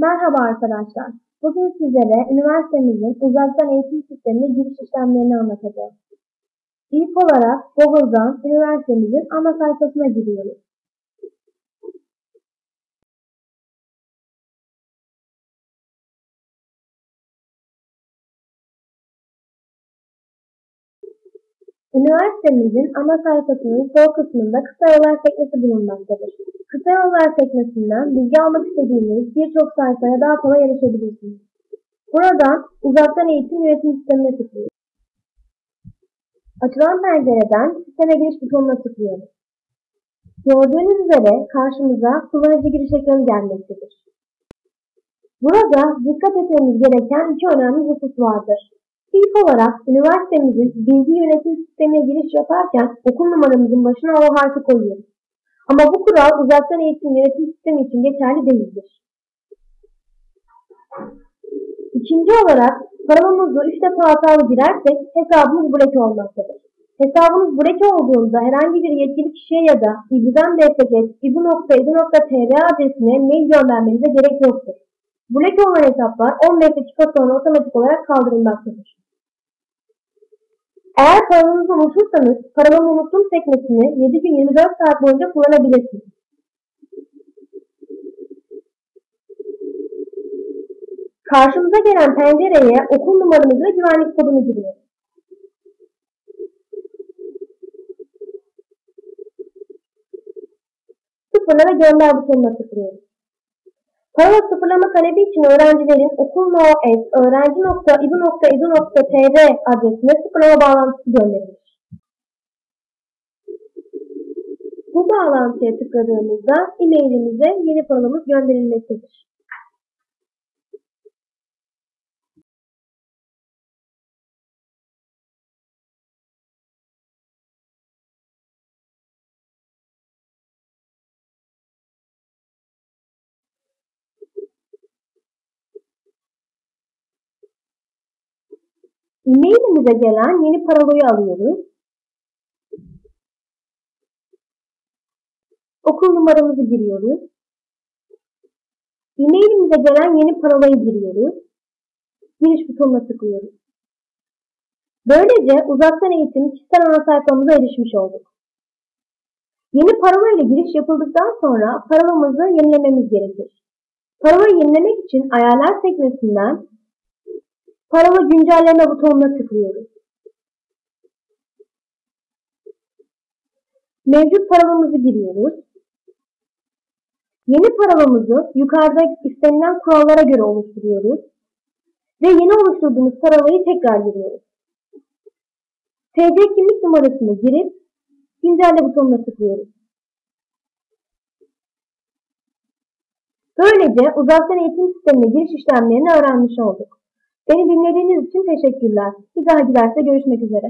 Merhaba arkadaşlar. Bugün sizlere üniversitemizin uzaktan eğitim sistemine giriş işlemlerini anlatacağız. İlk olarak Google'dan üniversitemizin ana sayfasına giriyoruz. Üniversitemizin ana sayfasının sol kısmında kısa yollar sekmesi bulunmaktadır. Kısa yollar sekmesinden bilgi almak istediğiniz birçok sayfaya daha kolay erişebilirsiniz. Buradan uzaktan eğitim yönetim sistemine tıklıyoruz. Açılan pencereden sisteme giriş butonuna tıklıyoruz. Gördüğünüz üzere karşımıza kullanıcı giriş ekranı gelmektedir. Burada dikkat etmemiz gereken iki önemli husus vardır. İlk olarak üniversitemizin bilgi yönetim sistemine giriş yaparken okul numaramızın başına o harfi koyuyoruz. Ama bu kural uzaktan eğitim yönetim sistemi için geçerli değildir. İkinci olarak paramızı 3 defa hatalı girersek hesabımız bloke olmaktadır. Hesabınız bloke olduğunda herhangi bir yetkili kişiye ya da ibu'dan dpget, ibu.edu.tr adresine mail göndermenize gerek yoktur. Bloke olan hesaplar 15 dakika sonra otomatik olarak kaldırılmaktadır. Eğer paranızı unutursanız paramı unuttum sekmesini 7 gün 24 saat boyunca kullanabilirsiniz. Karşımıza gelen pencereye okul numaramızı ve güvenlik kodunu giriyoruz. Sıfırla gönder butonuna tıklıyoruz. Para sıfırlama talebi için öğrencilerin okul.no.et öğrenci.ibu.edu.tr adresine sıfırlama bağlantısı gönderilir. Bu bağlantıya tıkladığımızda e-mailimize yeni paramız gönderilmektedir. E-mailimize gelen yeni parolayı alıyoruz. Okul numaramızı giriyoruz. E-mailimize gelen yeni parolayı giriyoruz. Giriş butonuna tıklıyoruz. Böylece uzaktan eğitim kişisel ana sayfamıza erişmiş olduk. Yeni parola ile giriş yapıldıktan sonra parolamızı yenilememiz gerekir. Parolayı yenilemek için ayarlar sekmesinden Parola güncelleme butonuna tıklıyoruz. Mevcut parolamızı giriyoruz. Yeni parolamızı yukarıda istenilen kurallara göre oluşturuyoruz. Ve yeni oluşturduğumuz parolayı tekrar giriyoruz. TC kimlik numarasını girip güncelle butonuna tıklıyoruz. Böylece uzaktan eğitim sistemine giriş işlemlerini öğrenmiş olduk. Beni dinlediğiniz için teşekkürler. Bir daha giderse görüşmek üzere.